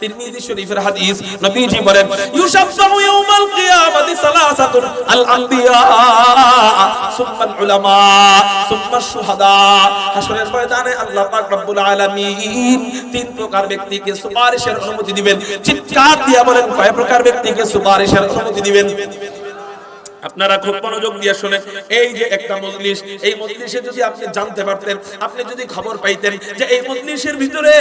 তিরমিজি শরীফের হাদিস নবীজি বলেন ইউশাফাউ ইয়াউমাল কিয়ামাতি সালাসাতুন আল আনবিয়া সুম্মা আল উলামা সুম্মা শুহাদা হাশরের ময়দানে আল্লাহ পাক রব্বুল আলামিন তিন প্রকার ব্যক্তিকে সুপারিশের অনুমতি দিবেন। চিৎকার দিয়া বলেন, কয় প্রকার ব্যক্তিকে সুপারিশের অনুমতি দিবেন? আপনারা খুব মনোযোগ দিয়ে শুনেন এই যে একটা মজলিস, এই মজলিসে যদি আপনি জানতে পারতেন, আপনি যদি খবর পাইতেন যে এই মজলিসের ভিতরে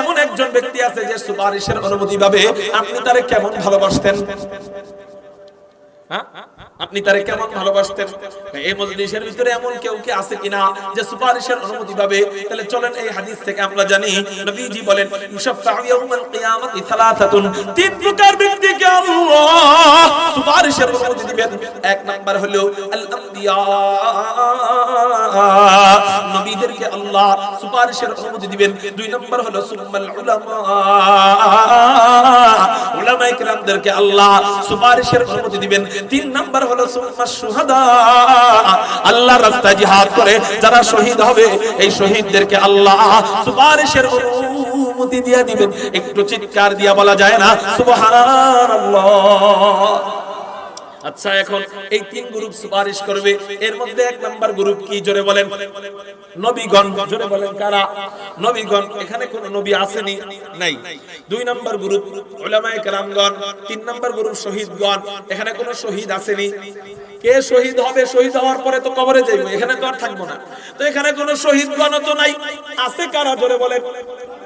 এমন একজন ব্যক্তি আছে যে সুপারিশের অনুমতি পাবে আপনি তারে কেমন ভালোবাসতেন? হ্যাঁ? আপনি তারে কেমন ভালোবাসতেন? এই মজলিসের ভিতরে এমন কেউ কি আছে কিনা যে সুপারিশের অনুমতি পাবে তাহলে চলেন এই হাদিস থেকে আমরা জানি, নবীজি বলেন ইউশাফাউ ইয়াউমাল কিয়ামাতি সালাসাতুন। তিন প্রকার ব্যক্তিকে আল্লাহ সুপারিশের অনুমতি দিবেন এক নাম্বার হলো আল আম্বিয়া নবীদেরকে আল্লাহ সুপারিশের অনুমতি দিবেন। দুই নাম্বার হলো, সুম্মাল উলামা। উলামায়ে কেরামদেরকে আল্লাহ সুপারিশের অনুমতি দিবেন। তিন নাম্বার হলো সুম্মা শুহাদা। আল্লাহর রাস্তায় জিহাদ করে যারা শহীদ হবে, এই শহীদদেরকে আল্লাহ সুপারিশের অনুমতি দিয়ে দিবেন। একটু চিৎকার দিয়া বলা যায় না? সুবহানাল্লাহ। আচ্ছা এখন এই তিন গ্রুপ সুপারিশ করবে। এর মধ্যে এক নাম্বার গ্রুপ কি? জোরে বলেন। নবীগণ, জোরে বলেন কারা? নবীগণ, এখানে কোন নবী আসেনি, নাই। দুই নাম্বার গ্রুপ, উলামায়ে কেরামগণ। তিন নাম্বার গ্রুপ, শহীদগণ। এখানে কোন শহীদ আসেনি। কে শহীদ হবে? শহীদ হওয়ার পরে তো কবরে যাইবো। এখানে তো আর থাকব না। তো এখানে কোন শহীদগণ তো নাই। আছে কারা? জোরে বলেন।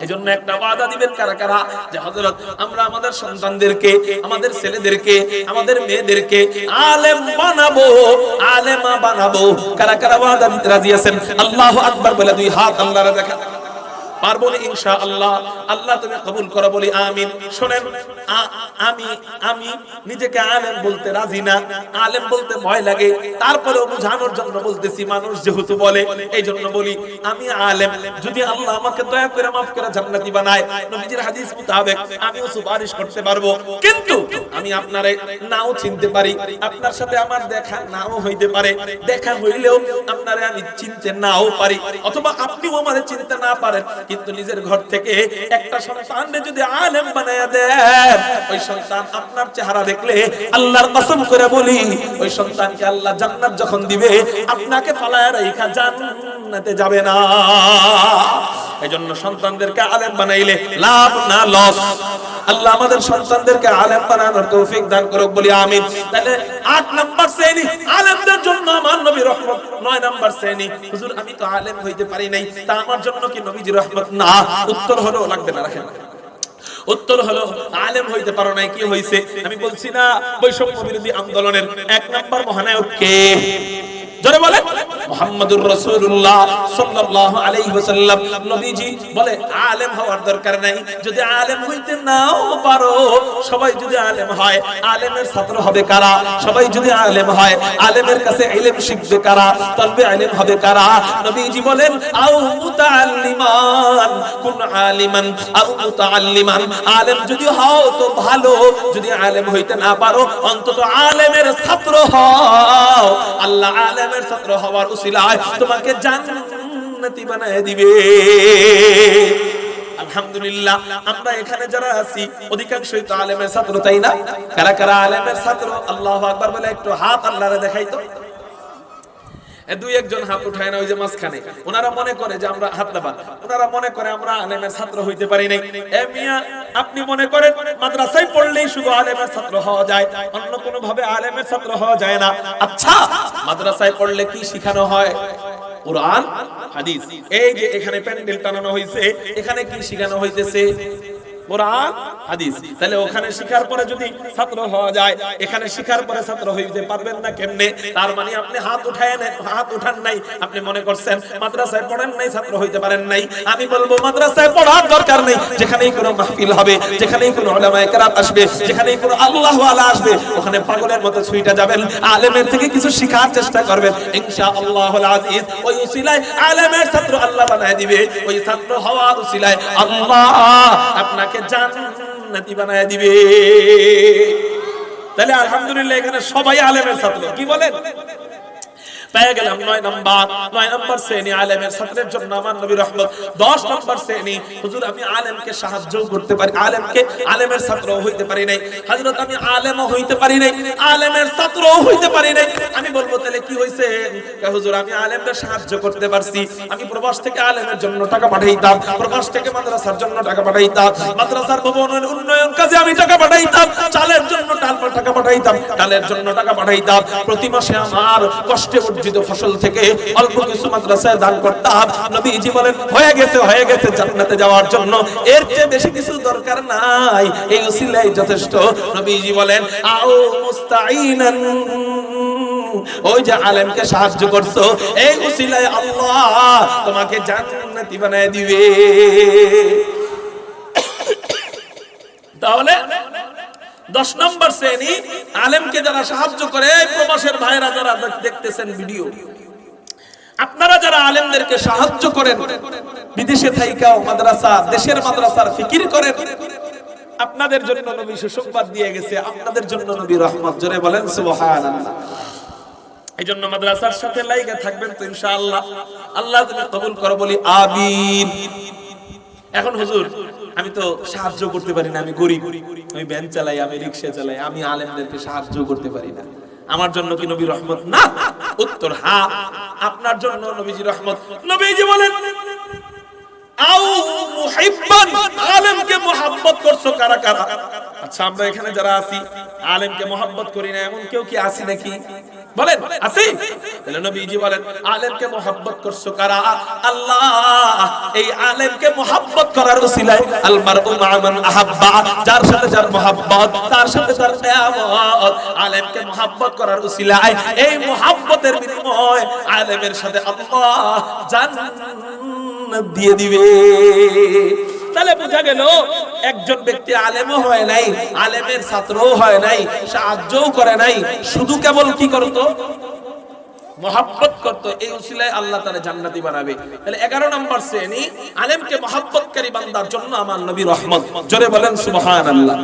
এজন্য একটা ওয়াদা দিবেন কারা কারা? যে হযরত আমরা আমাদের সন্তানদেরকে, আমাদের ছেলেদেরকে, আমাদের মেয়েদেরকে আলেম বানাবো, আলেমা বানাবো। কারা কারা ওয়াদা দিতে রাজি আছেন? আল্লাহু আকবার বলে দুই হাত আল্লাহর দেখা। পারব না ইনশাআল্লাহ। আল্লাহ আল্লাহ তুমি কবুল করো বলি আমিন। শুনেন আমি আমি নিজেকে আলেম বলতে রাজি না। আলেম বলতে ভয় লাগে। তারপরেও বোঝানোর জন্য বলতেছি, মানুষ যেহেতু বলে এই জন্য বলি, আমি আলেম। যদি আল্লাহ আমাকে দয়া করে মাফ করে জান্নাতি বানায়, নবীজির হাদিস মোতাবেক আমিও সুপারিশ করতে পারব। কিন্তু আমি আপনারে নাও চিনতে পারি। আপনার সাথে আমার দেখা নাও হইতে পারে। দেখা হইলেও আপনারে আমি চিনতে নাও পারি। অথবা আপনিও আমারে চিনতে না পারেন। কিন্তু নিজের ঘর থেকে একটা সন্তানকে যদি আলেম বানায়া দেন ওই সন্তান আপনার চেহারা দেখলে আল্লাহর কসম করে বলি, ওই সন্তানকে আল্লাহ জান্নাত যখন দিবে, আপনাকে ফালায় রাইখা জান্নাতে যাবে না। এজন্য সন্তানদেরকে আলেম বানাইলে লাভ না লস। আল্লাহ আমাদের সন্তানদেরকে আলেম বানানোর তৌফিক দান করুক, বলি আমিন। তাহলে আট নাম্বার শ্রেণি আলেমদের জন্য আমার নবী রহমত। নয় নাম্বার শ্রেণি। হুজুর, আমি তো আলেম হইতে পারি নাই, তা আমার জন্য কি নবীজি রহমত? না, উত্তর হলো লাগবে না, রাখেন। উত্তর হলো, আলেম হইতে পারো নাই, কি হইছে? আমি বলছি না বৈষম্য বিরোধী আন্দোলনের এক নাম্বার মহানায়ক কে জোরে বলে, মুহাম্মাদুর রাসূলুল্লাহ সাল্লাল্লাহু আলাইহি ওয়াসাল্লাম। নবীজি বলে, আলেম হওয়ার দরকার নাই। যদি আলেম হইতে নাও পারো, সবাই যদি আলেম হয়, আলেমের ছাত্র হবে কারা? সবাই যদি আলেম হয়, আলেমের কাছে ইলম শিখবে কারা? ইলম হবে কারা? নবীজি বলেন, আও মুতাআল্লিমান, কুন আলিমান, আও মুতাআল্লিমান। আলেম যদি হও তো ভালো, যদি আলেম হইতে না পারো, অন্তত আলেমের ছাত্র হও। আল্লাহ আলেমের ছাত্র হওয়ার উসিলায় তোমাকে জান্নাতি বানায় দিবে। আলহামদুলিল্লাহ, আমরা এখানে যারা আছি, অধিকাংশই তো আলেমের ছাত্র, তাই না? কারা কারা আলেমের ছাত্র? আল্লাহু আকবার বলে একটু হাত আল্লাহরে দেখাই তো। দুই একজন হাত উঠায় না ওই যে মাঝখানে। ওনারা মনে করে যে আমরা হাত দেবা ওনারা মনে করে আমরা আলেমের ছাত্র হইতে পারি নাই। মিয়া, আপনি মনে করেন মাদ্রাসায় পড়লেই শুধু আলেমের ছাত্র হওয়া যায়? অন্য কোনো ভাবে আলেমের ছাত্র হওয়া যায় না? আচ্ছা মাদ্রাসায় পড়লে কি শিখানো হয়? কোরআন, হাদিস। এই যে এখানে প্যান্ডেল টানানো হয়েছে এখানে কি শিখানো হইতেছে? কোরআন, হাদিস। তাহলে ওখানে শিখার পরে যদি ছাত্র হওয়া যায়, এখানে শিখার পরে ছাত্র হইতে পারবেন না কেমনে? তার মানে আপনি হাত উঠায় নেন হাত উঠান নাই, আপনি মনে করছেন মাদ্রাসায় পড়েন নাই, ছাত্র হইতে পারেন নাই। আমি বলব, মাদ্রাসায় পড়ার দরকার নেই। যেখানেই কোনো মাহফিল হবে, যেখানেই কোনো আসবে, যেখানেই কোনো আল্লাহ ওয়ালা আসবে, ওখানে পাগলের মতো ছুইটা যাবেন। আলেমের থেকে কিছু শিখার চেষ্টা করবেন। ইনশাআল্লাহুল আজিজ, ওই উসিলায় আলেমের ছাত্র আল্লাহ বানায় দিবে। ওই ছাত্র হওয়ার উসিলায় আল্লাহ আপনাকে জান্নাতি বানায় দিবে। তাহলে আলহামদুলিল্লাহ এখানে সবাই আলেমের ছাত্র। কি বলেন? পেয়ে গেলাম নয় নাম্বার। নয় নাম্বার শ্রেণি আলেমের ছাত্রের জন্য আমার নবী রহমত। দশ নাম্বার শ্রেণি। হুজুর, আমি আলেমকে সাহায্য করতে পারি। আলেমকে আলেমের ছাত্র হইতে পারি নাই। হযরত, আমি আলেমও হইতে পারি নাই। আলেমের ছাত্রও হইতে পারি নাই। আমি বলব, তাহলে কি হইছে? হুজুর, আমি আলেমকে সাহায্য করতে পারছি। আমি প্রবাস থেকে আলেমের জন্য টাকা পাঠাইতাম। প্রবাস থেকে মাদ্রাসার জন্য টাকা পাঠাইতাম। মাদ্রাসার ভবনের উন্নয়ন কাজে আমি টাকা পাঠাইতাম। চালের জন্য টাকা পাঠাইতাম। ডালের জন্য টাকা পাঠাইতাম। প্রতি মাসে আমার কষ্টে অর্জিত ফসল থেকে অল্প কিছু মাদ্রাসায় দান করতাম নবীজি বলেন, হয়ে গেছে হয়ে গেছে, জান্নাতে যাওয়ার জন্য। এর চেয়ে বেশি কিছু দরকার নাই। এই উসিলাই যথেষ্ট। নবীজি বলেন, আও মুস্তাঈনান। ওই যে আলেমকে সাহায্য করছ, এই উসিলায় আল্লাহ তোমাকে জান্নাতি বানায় দিবে। তাহলে দশ নম্বর শ্রেণি আলেমকে যারা সাহায্য করে, প্রবাসের ভাইরা যারা দেখতেছেন ভিডিও, আপনারা যারা আলেমদেরকে সাহায্য করেন, বিদেশে থাইকাও মাদ্রাসা, দেশের মাদ্রাসার ফিকির করেন, আপনাদের জন্য নবী সুসংবাদ দিয়ে গেছে, আপনাদের জন্য নবী রহমত। জোরে বলেন, সুবহানাল্লাহ। এই জন্য মাদ্রাসার সাথে লাইগে থাকবেন তো ইনশাআল্লাহ। আল্লাহ তুমি কবুল করো, বলি আমিন। এখন হুজুর আমি তো সাহায্য করতে পারি না, আমি গরিব। আমি ভ্যান চালাই, আমি রিক্সা চালাই, আমি আলেমদেরকে সাহায্য করতে পারি না। আমার জন্য কি নবী রহমত? না, উত্তর হ্যাঁ আপনার জন্য নবীজি রহমত। নবীজি বলেন আচ্ছা আমরা এখানে যারা আছি, আলেমকে মোহাব্বত করি না, এমন কেউ কি আছি নাকি? বলেন, আছি? তাহলে নবীজি বলেন, আলেমকে মোহাব্বত করছ কারা? আল্লাহ, এই আলেমকে মোহাব্বত করার উসিলায় আল মারউ মান আহাব্বা, যার সাথে যার মোহাব্বত, তার সাথে তার কিয়ামত আলেমকে মোহাব্বত করার উসিলায় এই মোহাব্বতের বিনিময় আলেমের সাথে আল্লাহ জান্নাত দিয়ে দিবে। তাহলে বোঝা গেল একজন ব্যক্তি আলেমও হয় নাই, আলেমের ছাত্রও হয় নাই, সাহায্যও করে নাই, শুধু কেবল কি করতো? মহাব্বত করত, এই আল্লাহ তারা জান্নাতি বানাবে। তাহলে এগারো নম্বর শ্রেণি, আলেমকে মহাব্বতকারী বান্দার জন্য আমার নবী রহমত। জোরে বলেন সুবহান আল্লাহ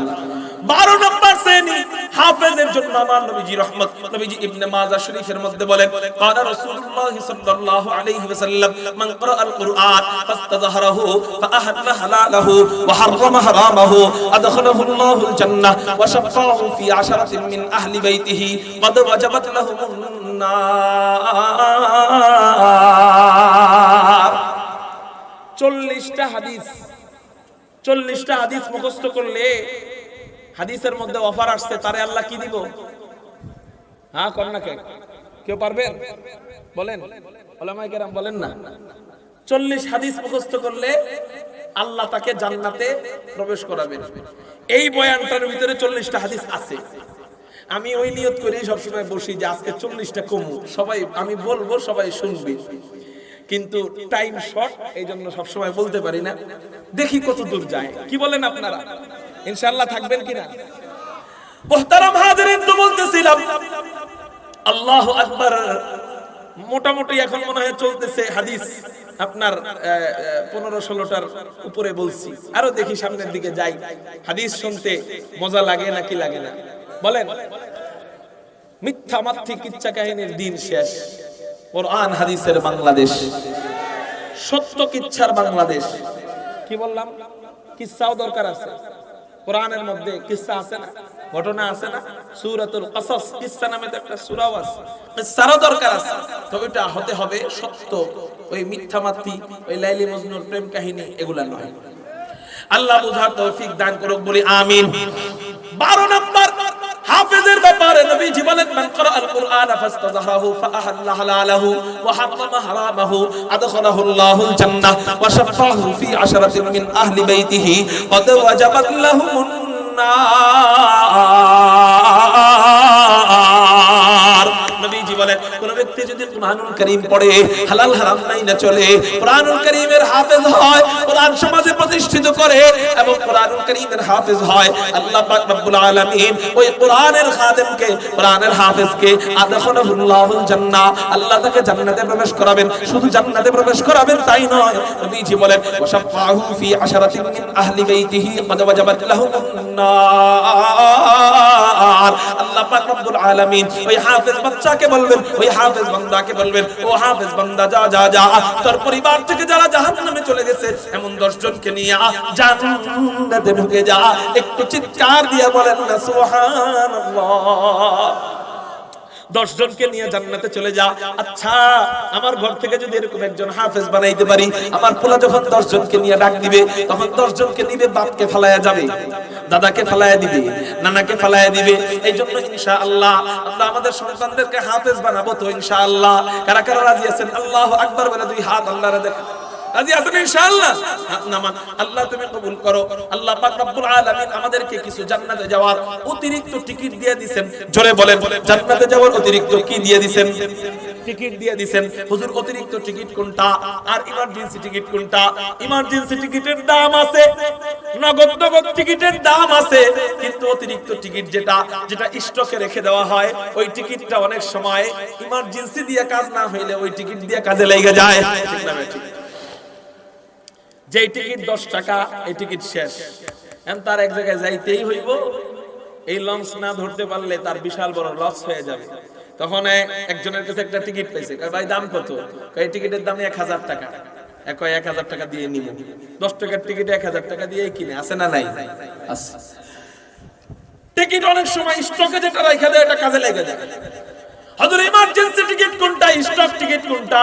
বারো নম্বর শ্রেণী হাফেজের জন্য আমার নবীজি রহমত নবীজি ইবনে মাজা শরীফের মধ্যে বলেন قال رسول الله صلى الله عليه وسلم من قرأ القرآن فاستظهره فأهل حلاله وحرم حرامه أدخله الله الجنة وشفاه في عشرة من أهل بيته قد وجبت لهم النار চল্লিশটা হাদিস চল্লিশটা হাদিস মুখস্থ করলে হাদিসের মধ্যে অফার আসছে, তারে আল্লাহ কি দিব? হ্যাঁ কন্যা কে কেউ পারবেন বলেন। কেরাম বলেন না। চল্লিশ হাদিস মুখস্থ করলে আল্লাহ তাকে জান্নাতে প্রবেশ করাবেন। এই বয়ানটার ভিতরে চল্লিশটা হাদিস আছে। আমি ওই নিয়ত করেই সবসময় বসি যে আজকে চল্লিশটা কমু। সবাই, আমি বলব, সবাই শুনবে। কিন্তু টাইম শর্ট এই জন্য সবসময় বলতে পারি না। দেখি কত দূর যায়। কি বলেন আপনারা? ইনশাআল্লাহ থাকবেন কিনা? মোহতারাম হাজিরিন তো বলতেছিলাম, আল্লাহু আকবার। মোটামুটি এখন মনে হয় চলতেছে হাদিস। আপনার পনেরো ষোলোটার উপরে বলছি। আরও দেখি সামনের দিকে যাই। হাদিস শুনতে মজা লাগে নাকি লাগে না? বলেন। মিথ্যা মাথি কিচ্ছা কাহিনীর দিন শেষ। কোরআন হাদিসের বাংলাদেশ। সত্য কিচ্ছার বাংলাদেশ। কি বললাম? কিচ্ছাও দরকার আছে। কোরআনের মধ্যে কিসা আছে না? ঘটনা আছে না? সূরাতুল কসস, কিসা নামে একটা সূরাও আছে। কিসারও দরকার আছে। তবে এটা হতে হবে সত্য। ওই মিথ্যা মাতৃ, ওই লাইলি মজনুর প্রেম কাহিনী, এগুলা নয়। আল্লাহ বুঝার তৌফিক দান করুক বলি আমিন। 12 নম্বর হাফেজের ব্যাপারে নবীজি বলেন, মান করা আল কুরআন ফাস্তাযহারাহু ফাআহাল্লাহ লাহু ওয়া হারামা হারামাহু আদখালাহু জান্নাহ ওয়া শাফাহু ফি আশরাতিন মিন আহলি বাইতিহি কদ ওয়াজাবাত লাহুমুন নার। নবীজি বলেন, কোন ব্যক্তি যদি কোরআনুল করিম পড়ে, হালাল হারাম নাই না চলে, কোরআনুল করিমের হাফেজ হয়, কোরআন সমাজে প্রতিষ্ঠিত করে এবং কোরআনুল করিমের হাফেজ হয়, আল্লাহ পাক রব্বুল আলামিন ওই কোরআনের খাদেমকে, কোরআনের হাফেজকে আদখালাহুল্লাহুল জান্নাহ, আল্লাহ তাকে জান্নাতে প্রবেশ করাবেন। শুধু জান্নাতে প্রবেশ করাবেন তাই নয়, নবীজি বলেন ওয়াসাফাহু ফি আশরাতিন মিন আহলি বাইতিহি ওয়া ওয়াজাবাত লাহুম নার। আল্লাহ পাক রব্বুল আলামিন ওই হাফেজ বাচ্চাকে বলবেন, ওই হাফেজ বান্দাকে বলবেন, ও হাফেজ বান্দা, যা যা যা। তোর পরিবার থেকে যারা জাহান্নামে চলে গেছে, এমন 10 জনকে নিয়ে জান্নাতে ঢুকে যা। একটু চিৎকার দিয়ে বলেন না, সুবহানাল্লাহ। দশ জনকে নিয়ে জান্নাতে চলে যা। আচ্ছা আমার ঘর থেকে যদি এরকম একজন হাফেজ বানাইতে পারি, আমার পোলা যখন দশ জনকে নিয়ে ডাক দিবে, তখন দশ জনকে দিবে বাপকে ফেলাইয়া যাবে, দাদাকে ফেলাইয়া দিবে, নানাকে ফেলাইয়া দিবে। এই জন্য ইনশা আল্লাহ আমরা আমাদের সন্তানদেরকে হাফেজ বানাবো তো ইনশা আল্লাহ কারা কারা রাজি আছেন? আল্লাহ আকবার বলে দুই হাত আল্লাহরে দেখেন। রাজি আছেন ইনশাআল্লাহ। হাত নামান আল্লাহ তুমি কবুল করো। আল্লাহ পাক রব্বুল আলামিন আমাদেরকে কিছু জান্নাতে যাওয়ার অতিরিক্ত টিকিট দিয়ে দিবেন জোরে বলেন, জান্নাতে যাওয়ার অতিরিক্ত কি দিয়ে দিবেন টিকিট দিয়ে দিবেন হুজুর, অতিরিক্ত টিকিট কোনটা? আর ইমার্জেন্সি টিকিট কোনটা? ইমার্জেন্সি টিকিটের দাম আছে। নগদ নগদ টিকিটের দাম আছে। কিন্তু অতিরিক্ত টিকিট যেটা যেটা স্টকে রেখে দেওয়া হয়, ওই টিকিটটা অনেক সময় ইমার্জেন্সি দিয়ে কাজ না হইলে ওই টিকিট দিয়ে কাজে লেগে যায়। ঠিক না ঠিক। যে টিকিট দশ টাকা, এই টিকিট শেষ। তার এক জায়গায় যাইতেই হইব। এই লঞ্চ না ধরতে পারলে তার বিশাল বড় লস হয়ে যাবে। তখন একজনের কাছে একটা টিকিট পাইছে। ভাই, দাম কত? এই টিকিটের দাম এক হাজার টাকা। এ কয়, এক হাজার টাকা দিয়ে নিব। দশ টাকার টিকিট এক হাজার টাকা দিয়ে কিনে। আছে না নাই? টিকিট অনেক সময় স্টকে যেটা রাখা দেয় এটা কাজে লেগে যায় হযরত ইমার্জেন্সি টিকিট কোনটা? স্টক টিকিট কোনটা?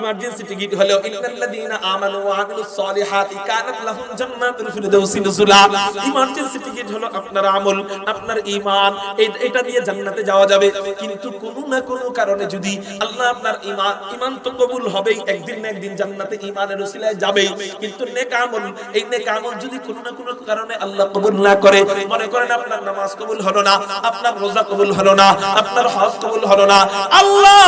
ইমার্জেন্সি টিকিট হলো, ইন্নাল্লাযীনা আমানু ওয়া আমিলুস সলিহাতি কানাত লাহুম জান্নাতুল ফিরদাউসি নুজুলা ইমার্জেন্সি টিকিট হলো আপনার আমল, আপনার ঈমান এটা দিয়ে জান্নাতে যাওয়া যাবে। কিন্তু কোনো না কোনো কারণে যদি আল্লাহ আপনার ঈমান ঈমান তো কবুল হবেই, একদিন না একদিন জান্নাতে ঈমানের যাবেই। কিন্তু নেক আমল, এই নেক আমল যদি কোনো না কোনো কারণে আল্লাহ কবুল না করে, মনে করেন আপনার নামাজ কবুল হলো না, আপনার রোজা কবুল হলো না, আপনার হজ কবুল হলো না, আল্লাহ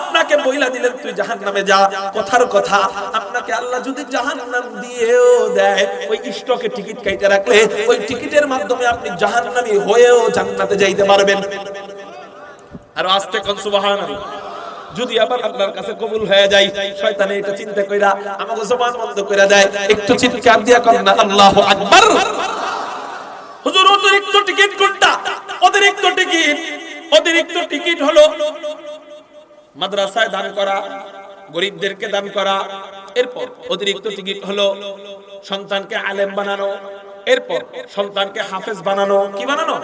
আপনাকে বইলা দিলেন, তুই জাহান্নামে যা কথার কথা। আপনাকে আল্লাহ যদি জাহান্নাম দিয়েও দেয়, ওই স্টকে টিকিট কাইতে রাখলে ওই টিকিটের মাধ্যমে আপনি জাহান্নামী হয়েও জান্নাতে যাইতে পারবেন। আর আস্তে কোন সুবহানাল্লাহ। যদি আবার আপনার কাছে কবুল হয়ে যায়, শয়তানে এটা চিন্তা কইরা, আমাকে জবান বন্ধ কইরা দেয়, একটু চিৎকার দিয়া কর না, আল্লাহু আকবার। হুজুর অতিরিক্ত টিকিট কোনটা? অতিরিক্ত টিকিট। অতিরিক্ত টিকিট হলো মাদ্রাসায় দান করা গরিবদেরকে দান করা। এরপর অতিরিক্ত টিকিট হলো সন্তানকে আলেম বানানো। এরপর সন্তানকে হাফেজ বানানো। কি বানানো?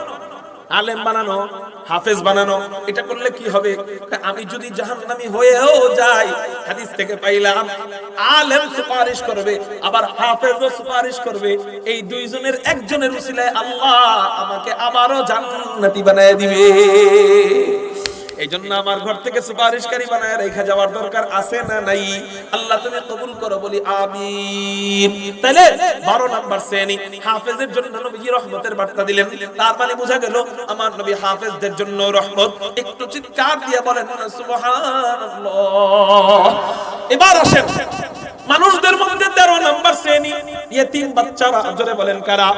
আলেম বানানো, হাফেজ বানানো। এটা করলে কি হবে? আমি যদি জাহান্নামী হয়েও যাই, হাদিস থেকে পাইলাম, আলেম সুপারিশ করবে, আবার হাফেজও সুপারিশ করবে। এই দুইজনের একজনের উসিলায় আল্লাহ আমাকে আবারও জান্নাতি বানায় দিবে। এই জন্য আমার ঘর থেকে সুপারিশকারী বানায় রেখা যাওয়ার দরকার আছে না নাই? আল্লাহ তুমি কবুল করো, বলি তাহলে 12 নাম্বার শ্রেণি, হাফেজের জন্য নবী রহমতের বার্তা দিলেন। তার মানে বোঝা গেল, আমার নবী হাফেজদের জন্য রহমত। একটু চিৎকার দিয়ে বলেন এবার আসেন, মানুষদের মধ্যে 13 নাম্বার শ্রেণি ইয়েতিম বাচ্চারা, জোরে বলেন কারা?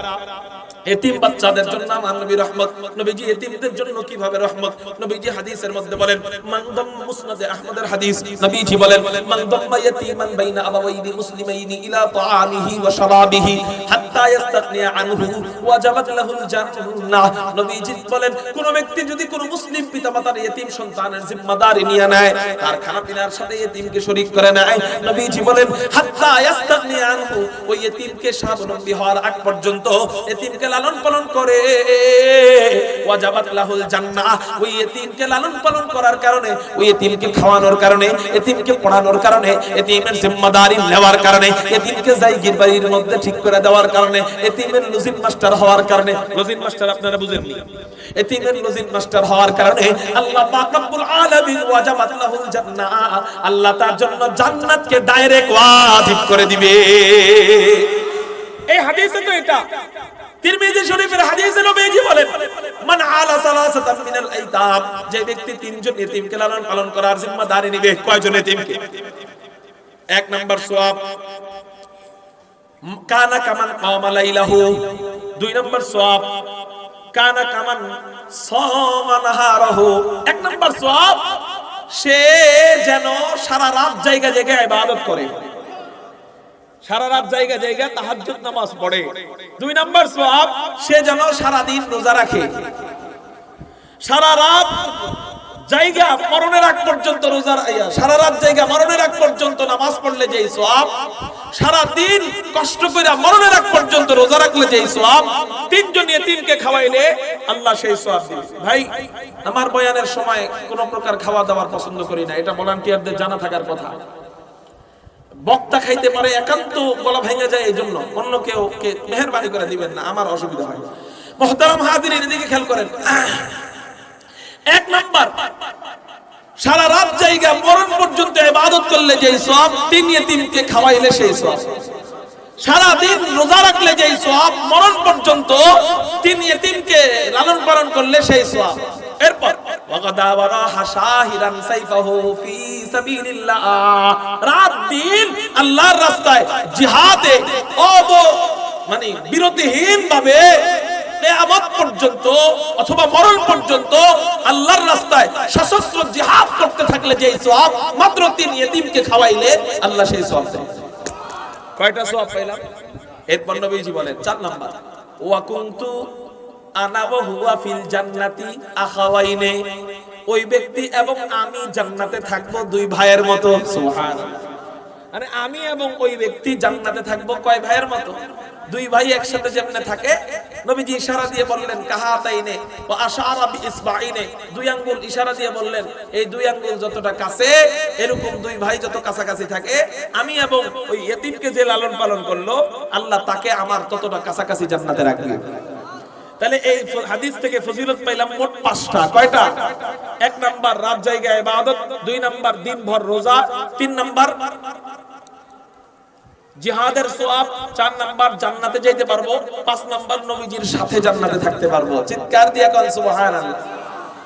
এতিম বাচ্চাদের জন্য আমার নবী রহমত, নবীজি এতিমদের জন্য কীভাবে রহমত? নবীজি হাদিসের মধ্যে বলেন মানদম মুসনাদে আহমদের হাদিস। নবীজি বলেন মানদম ইয়াতীমান বাইনা আবাওয়াইনি মুসলিমাইনি ইলা তাআমিহি ওয়া শারাবিহি হাত্তা ইস্তাগনিয়া আনহু ওয়াজাবাত লাহুল জান্নাহ। নবীজি বলেন, কোন ব্যক্তি যদি কোন মুসলিম পিতামাতার এতিম সন্তানের জিম্মাদারি নিয়ে নেয়, তার খানা পিনার সাথে এতিমকে শরীক করে নেয়। নবীজি বলেন, হাত্তা ইস্তাগনিয়া আনহু। ওই এতিমকে স্বাবলম্বী হওয়ার আগ পর্যন্ত এতিমকে লালন পালন করে। ওয়াজাবাত লাহুল জান্নাহ। ওই এতিমকে লালন পালন করার কারণে, ওই এতিমকে খাওয়ানোর কারণে, এতিমকে পড়ানোর কারণে, এতিমের জিম্মাদারি নেওয়ার কারণে, এতিমকে জায়গির বাড়ির মধ্যে ঠিক করে দেওয়ার কারণে, এতিমের লজিন মাস্টার হওয়ার কারণে, লজিন মাস্টার আপনারা বুঝেননি এতিমের লজিন মাস্টার হওয়ার কারণে আল্লাহ পাক রব্বুল আলামিন ওয়াজাবাত লাহুল জান্নাহ, আল্লাহ তার জন্য জান্নাতকে ডাইরেক্ট ওয়াজিব করে দিবে। এই হাদিসে তো এটা। তিরমিজি শরীফের হাদিসে নবী কি বলেন, মান আলা সালাসাতাম মিনাল আইতাম যে ব্যক্তি তিনজন লালন পালন করার জিম্মাদারি নিবে, কয়জন এক নাম্বার সওয়াব কানা কামান কাওমা লাইলাহু দুই নাম্বার সওয়াব কানা কামান এক নাম্বার সওয়াব সে যেন সারা রাত জায়গা জায়গায় ইবাদত করে। সারা রাত জায়গা জায়গা তাহাজ্জুদ নামাজ পড়ে। দুই নাম্বার সওয়াব, সে যেন সারা দিন রোজা রাখে। সারা রাত জায়গা মরণের আগ পর্যন্ত রোজা সারা রাত জায়গা মরণের আগ পর্যন্ত নামাজ পড়লে যেই সওয়াব সারা দিন কষ্ট করে মরণের পর্যন্ত রোজা রাখলে যেই সওয়াব, তিনজন খাওয়াইলে আল্লাহ সেই ভাই, আমার বয়ানের সময় কোনো প্রকার খাওয়া দাওয়ার পছন্দ করি না, এটা ভলান্টিয়ারদের জানা থাকার কথা। বক্তা খাইতে পারে, একান্ত গলা ভেঙে যায় এই জন্য অন্য কেউ কে মেহরবানি করে দিবেন না, আমার অসুবিধা হয়। মহতারাম হাজির এদিকে খেয়াল করেন। এক নাম্বার, সারা রাত জায়গা মরণ পর্যন্ত ইবাদত করলে যেই সব, তিন ইতিমকে খাওয়াইলে সেই সব। সারা দিন রোজা রাখলে যেই সব, মরণ পর্যন্ত তিন ইতিমকে লালন পালন করলে সেই সব। এরপর মানে মরণ পর্যন্ত আল্লাহর রাস্তায় সশস্ত্র জিহাদ করতে থাকলে যেই সওয়াব, মাত্র তিন ইতিমকে খাওয়াইলে আল্লাহ সেই সওয়াব কয়টা সওয়াব পাইলাম? এরপর নবীজি বলেন, চার নাম্বার, ওয়া কুনতু আনা হুয়া ফিল জান্নাতি আখাওয়াইনে। ওই ব্যক্তি এবং আমি জান্নাতে থাকব দুই ভাইয়ের মতো। আরে আমি এবং ওই ব্যক্তি জান্নাতে থাকব কয় ভাইয়ের মতো? দুই ভাই একসাথে যেমনে থাকে নবীজি ইশারা দিয়ে বললেন কাহাতাইনে? ও আশারা বি ইসবাইনে দুই আঙ্গুল ইশারা দিয়ে বললেন এই দুই আঙ্গুল যতটা কাছে এরকম দুই ভাই যত কাছাকাছি থাকে আমি এবং ওই ইয়েতিমকে যে লালন পালন করল আল্লাহ তাকে আমার ততটা কাছাকাছি জান্নাতে রাখবে। তাহলে এই হাদিস থেকে ফজিলত পাইলাম মোট পাঁচটা। কয়টা? এক নাম্বার রাত জায়গায় ইবাদত দুই নাম্বার দিনভর রোজা তিন নাম্বার জিহাদের সোয়াব চার নাম্বার জান্নাতে যাইতে পারব পাঁচ নাম্বার নবীজির সাথে জান্নাতে থাকতে পারব। চিৎকার দিয়া কল সুবহানাল্লাহ।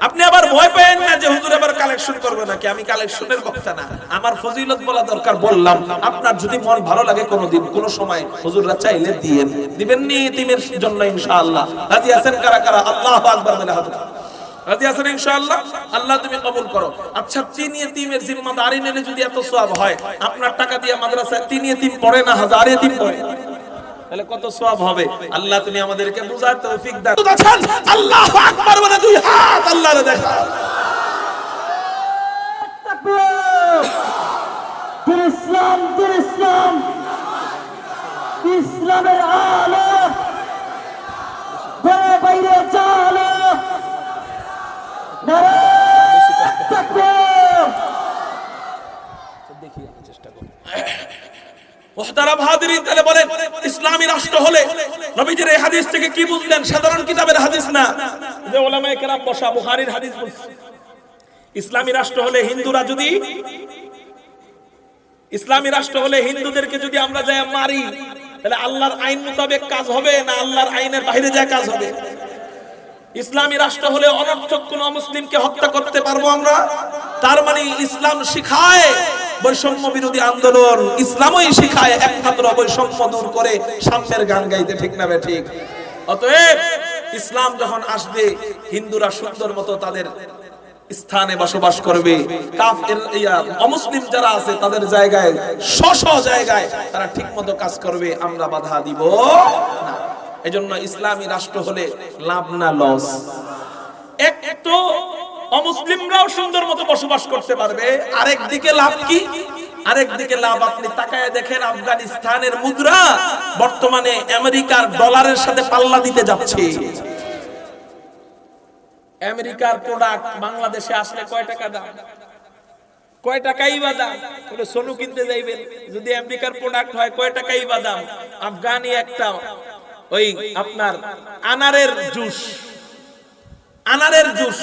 আপনি আবার ভয় পেয়েন না যে হুজুর আবার কালেকশন করবে নাকি? আমি কালেকশনের বক্তা না। আমার ফজিলত বলা দরকার, বললাম, আপনার যদি মন ভালো লাগে কোনোদিন, কোনো সময় হুজুররা চাইলে দিয়েন। দিবেন নি তিমের জন্য ইনশাআল্লাহ। রাজি আছেন কারা কারা? আল্লাহু আকবার বলে হাত রাজি আছেন ইনশাআল্লাহ? আল্লাহ তুমি কবুল করো। আচ্ছা তিন ইতিমের জিম্মাদারি নিলে যদি এত সওয়াব হয়, আপনার টাকা দিয়ে মাদ্রাসায় তিন ইতিম পড়ে না হাজার? ইতিম পড়ে। তাহলে কত সওয়াব হবে? আল্লাহ তুমি আমাদেরকে বুঝার তৌফিক দাও। আল্লাহু আকবার বলে দুই হাত আল্লাহরে দেখা। দিন ইসলাম দিন ইসলাম। ইসলামের আলো। ঘরে বাইরে চালো। নারায়ণ তাকবীর। মুহতারাম হাজিরিন তাহলে বলেন ইসলামী রাষ্ট্র হলে নবীজির এই হাদিস থেকে কি বুঝলেন? সাধারণ কিতাবের হাদিস না? যে ওলামায়ে কেরাম বসা বুখারীর হাদিস বলছে। ইসলামী রাষ্ট্র হলে হিন্দুরা যদি ইসলামী রাষ্ট্র হলে হিন্দুদেরকে যদি আমরা যাই মারি, তাহলে আল্লাহর আইন মোতাবেক কাজ হবে না আল্লাহর আইনের বাইরে যায় কাজ হবে? ইসলামী রাষ্ট্র হলে অনর্থক কোন মুসলিমকে হত্যা করতে পারব আমরা? তার মানে ইসলাম শিখায় বৈষম্য বিরোধী আন্দোলন ইসলামই শিখায় একমাত্র বৈষম্য দূর করে সাম্যের গান গাইতে ঠিক না ঠিক। অতএব ইসলাম যখন আসবে, হিন্দুরা সুন্দর মতো তাদের স্থানে বসবাস করবে। কাফের অমুসলিম যারা আছে, তাদের জায়গায়, স্ব জায়গায় তারা ঠিক মতো কাজ করবে, আমরা বাধা দিব না। এজন্য ইসলামী রাষ্ট্র হলে লাভ না, লস। এক তো অমুসলিমরাও সুন্দর মতো বসবাস করতে পারবে। আরেক দিকে লাভ কি? আরেক দিকে লাভ, আপনি তাকায় দেখেন আফগানিস্তানের মুদ্রা বর্তমানে আমেরিকার ডলারের সাথে পাল্লা দিতে যাচ্ছে। আমেরিকার প্রোডাক্ট বাংলাদেশে আসলে কয় টাকা দাম? কয় টাকাই বা দাম? বলে, সোনু কিনতে যাইবেন। যদি আমেরিকার প্রোডাক্ট হয়, কয় টাকাই বা দাম? আফগানি একটা ওই আপনার আনারের জুস। আনারের জুস,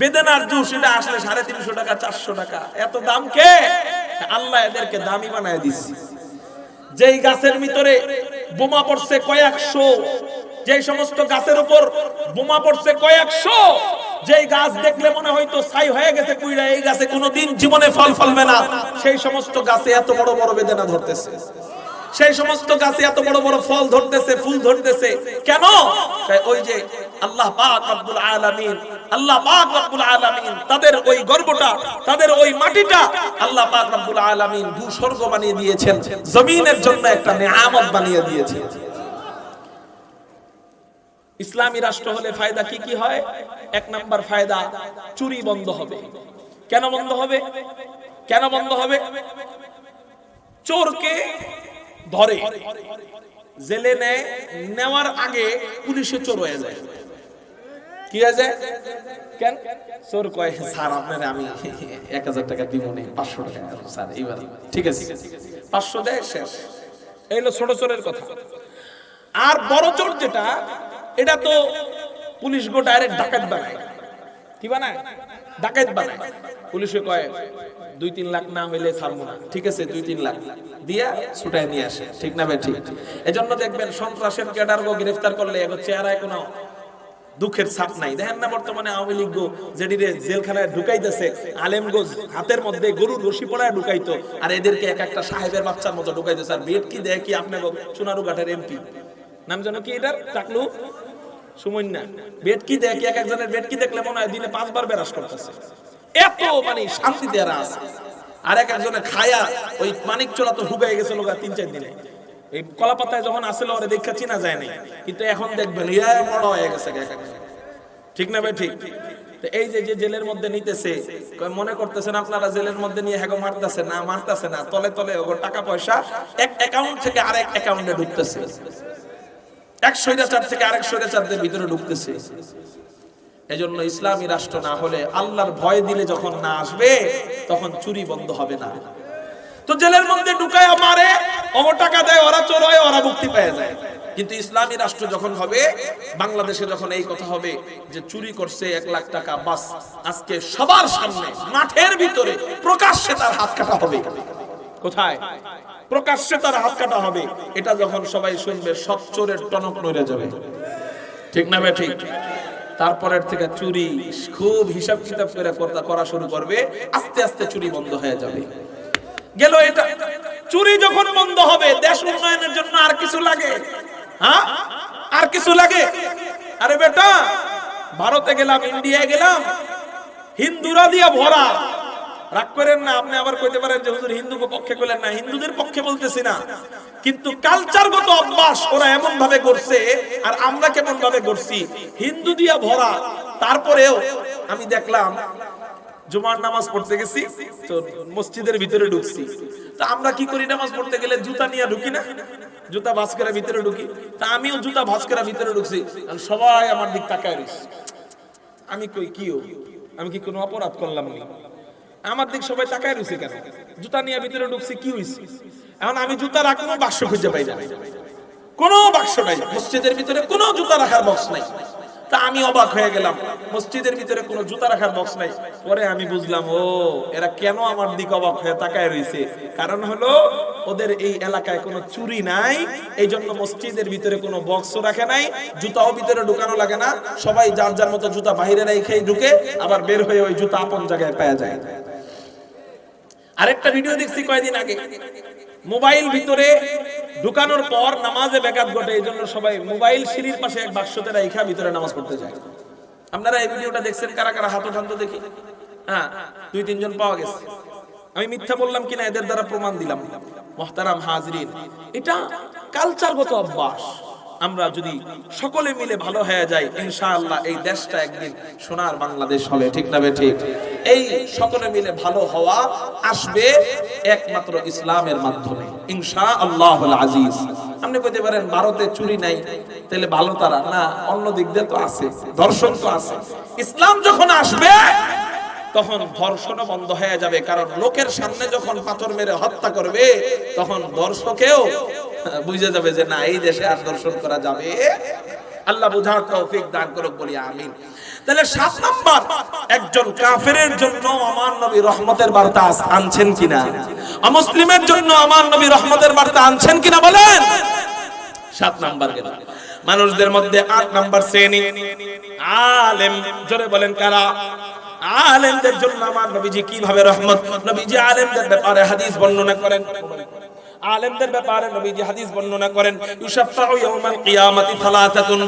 বেদানার জুস, এটা আসলে সাড়ে তিনশো টাকা, চারশো টাকা। এত দাম কে? আল্লাহ এদেরকে দামি বানায় দিচ্ছে যেই গাছের ভিতরে বোমা পড়ছে কয়েকশো, যেই সমস্ত গাছের উপর বোমা পড়ছে কয়েকশো, যেই গাছ দেখলে মনে হয়তো ছাই হয়ে গেছে কুইরা, এই গাছে কোনোদিন জীবনে ফল ফলবে না। সেই সমস্ত গাছে এত বড় বড় বেদনা ধরতেছে। সেই সমস্ত গাছে এত বড় বড় ফল ধরতেছে, ফুল ধরতেছে। কেন? ওই যে আল্লাহ পাক রব্বুল আলামিন, আল্লাহ পাক রব্বুল আলামিন তাদের ওই গর্বটা তাদের ওই মাটিটা আল্লাহ পাক রব্বুল আলামিন ভূস্বর্গ বানিয়ে দিয়েছেন, জমিনের জন্য একটা নেয়ামত বানিয়ে দিয়েছেন। ইসলামী রাষ্ট্র হলে ফায়দা কি কি হয়? এক নাম্বার ফায়দা, চুরি বন্ধ হবে। কেন বন্ধ হবে? কেন বন্ধ হবে? চোরকে ধরে। জেলে নেয় নেওয়ার আগে পুলিশে চোর হয়ে যায়। কি হয়ে যায়? কেন? চোর কয়, স্যার, আপনার আমি এক হাজার টাকা দিব নেই পাঁচশো টাকা স্যার, এইবার। ঠিক আছে। পাঁচশো দেয়, শেষ। এই হলো ছোট চোরের কথা। আর বড় চোর যেটা, এটা তো পুলিশ গো ডাইরেক্ট ডাকাত বানায়। কি বানায়? ডাকাত বানায় পুলিশে কয়, দুই তিন লাখ না হইলে ছাড়বো না। ঠিক আছে, দুই তিন লাখ। দিয়া ছুটায় নিয়ে আসে। ঠিক না ভাই, ঠিক। এজন্য দেখবেন সন্ত্রাসের ক্যাডার গো গ্রেফতার করলে এগো চেহারায় কোনো দুঃখের ছাপ নাই। দেখেন না বর্তমানে আওয়ামী লীগ গো যেটিরে জেলখানায় ঢুকাইতেছে আলেম গো হাতের মধ্যে গরুর রশি পড়ায় ঢুকাইতো, আর এদেরকে এক একটা সাহেবের বাচ্চার মতো ঢুকাইতেছে। আর বেট কি, দেয় কি আপনার সোনারু ঘাটের এমপি। নাম যেন কি এটার? টাকলু সুমন্যা বেট কি দেয় এক একজনের বেট কি দেখলে মনে হয় দিনে পাঁচবার বেরাস করতেছে। এত মানে শান্তিতে এরা আছে। আর এক একজনে খায়া ওই মানিক চোরা তো ঢুকাই গেছে লোক তিন চার দিনে। এই কলা পাতায় যখন আসছিল ওরে দেখা চিনা যায় নাই। কিন্তু এখন দেখবেন, ইয়া বড় হয়ে গেছে ঠিক না ভাই? ঠিক। এই যে যে জেলের মধ্যে নিতেছে মনে করতেছেন আপনারা জেলের মধ্যে নিয়ে হ্যাগো মারতেছে না মারতেছে না, তলে তলে ওগো টাকা পয়সা এক অ্যাকাউন্ট থেকে আরেক অ্যাকাউন্টে ঢুকতেছে। এক স্বৈরাচার থেকে আরেক স্বৈরাচারদের ভিতরে ঢুকতেছে। এজন্য ইসলামী রাষ্ট্র না হলে আল্লাহর ভয় দিলে যখন না আসবে, তখন চুরি বন্ধ হবে না। তো জেলের মধ্যে ঢুকায় মারে, অমর টাকা দেয়, ওরা চোর হয় ওরা মুক্তি পেয়ে যায়। কিন্তু ইসলামী রাষ্ট্র যখন হবে, বাংলাদেশে যখন এই কথা হবে যে চুরি করছে এক লাখ টাকা, বাস আজকে সবার সামনে, মাঠের ভিতরে প্রকাশ্যে তার হাত কাটা হবে। কোথায়? প্রকাশ্যে তার হাত কাটা হবে। এটা যখন সবাই শুনবে, সব চোরের টনক নড়ে যাবে। ঠিক না ভাই? ঠিক। তারপরের থেকে চুরি খুব হিসাব কিতাব করে করা- শুরু করবে, আস্তে আস্তে চুরি বন্ধ হয়ে যাবে। গেল এটা। চুরি যখন বন্ধ হবে, দেশ উন্নয়নের জন্য আর কিছু লাগে? হ্যাঁ? আর কিছু লাগে? আরে বেটা, ভারতে গেলাম, ইন্ডিয়ায় গেলাম, হিন্দুরা দিয়া ভরা। রাগ করেন না, আপনি আবার কইতে পারেন যে হুজুর হিন্দুকে পক্ষে কইলেন না, হিন্দুদের পক্ষে বলতেছি না। কিন্তু কালচারগত অভ্যাস ওরা এমন ভাবে করছে আর আমরা কেমন ভাবে করছি হিন্দু দিয়া ভরা। তারপরেও আমি দেখলাম, জুমার নামাজ পড়তে গেছি, তো মসজিদের ভিতরে ঢুকছি। তা আমরা কি করি নামাজ পড়তে গেলে? জুতা নিয়ে ঢুকি না? জুতা ভাঁজ করে ভিতরে ঢুকি। তা আমিও জুতা ভাঁজ করে ভিতরে ঢুকছি সবাই আমার দিক তাকায় আমি কই, কি ও? আমি কি কোনো অপরাধ করলাম নি? আমার দিক সবাই তাকায় রইছে কেন? জুতা নিয়ে ভিতরে ঢুকছি, কি হইছে? এখন আমি জুতা রাখব বাক্স খুঁজে পাই না। কোনো বাক্স নাই। মসজিদের ভিতরে কোনো জুতা রাখার বক্স নাই। তা আমি অবাক হয়ে গেলাম। মসজিদের ভিতরে কোনো জুতা রাখার বক্স নাই। পরে আমি বুঝলাম, ও, এরা কেন আমার দিক অবাক হয়ে তাকায় রয়েছে কারণ হলো, ওদের এই এলাকায় কোনো চুরি নাই। এই জন্য মসজিদের ভিতরে কোনো বক্স রাখে নাই। জুতাও ভিতরে ঢুকানো লাগে না। সবাই যার যার মতো জুতা বাইরে রেখেই ঢুকে, আবার বের হয়ে ওই জুতা আপন জায়গায় পাওয়া যায়। আরেকটা ভিডিও দেখছি কয়েকদিন আগে। মোবাইল ভিতরে ঢুকানোর পর নামাজে ব্যাঘাত ঘটে, এই জন্য সবাই মোবাইল সিঁড়ির পাশে এক বাক্সতে রাইখা ভিতরে নামাজ পড়তে যায়। আপনারা এই ভিডিওটা দেখছেন কারা কারা হাত উঠান তো দেখি? হ্যাঁ দুই, তিনজন পাওয়া গেছে। আমি মিথ্যা বললাম কিনা এদের দ্বারা প্রমাণ দিলাম। মোহতারাম হাজরিন, এটা কালচারগত অভ্যাস। আমরা যদি সকলে মিলে ভালো হয়ে যাই, ইনশাআল্লাহ এই দেশটা একদিন সোনার বাংলাদেশ হবে, ঠিক না বে ঠিক? এই সকলে মিলে ভালো হওয়া আসবে একমাত্র ইসলামের মাধ্যমে ইনশা আল্লাহুল আজিজ। আপনি কইতে পারেন, ভারতে চুরি নাই, তাহলে ভালো তারা? না, অন্য দিক দিয়ে তো আছে, দর্শন তো আছে। ইসলাম যখন আসবে, তখন ধর্ষণও বন্ধ হয়ে যাবে, কারণ লোকের সামনে যখন পাথর মেরে হত্যা করবে, তখন দর্শকেও বুঝে যাবে যে না, এই দেশে আর দর্শন করা যাবে। আল্লাহ বুঝার তৌফিক দান করুক বলি, আমিন। তাহলে সাত নাম্বার, একজন কাফেরের জন্য আমার নবী রহমতের বার্তা আনছেন কিনা? অমুসলিমের জন্য আমার নবী রহমতের বার্তা আনছেন কিনা বলেন? সাত নাম্বার গেল। মানুষদের মধ্যে আট নাম্বার শ্রেণি। আলেম, জোরে বলেন কারা? আলেমদের জন্য আমার নবীজি কীভাবে রহমত? নবীজি আলেমদের ব্যাপারে হাদিস বর্ণনা করেন। আলেমদের ব্যাপারে নবীজি হাদিস বর্ণনা করেন ইউশাফাউ ইয়াউমাল কিয়ামাতি সালাসাতুন।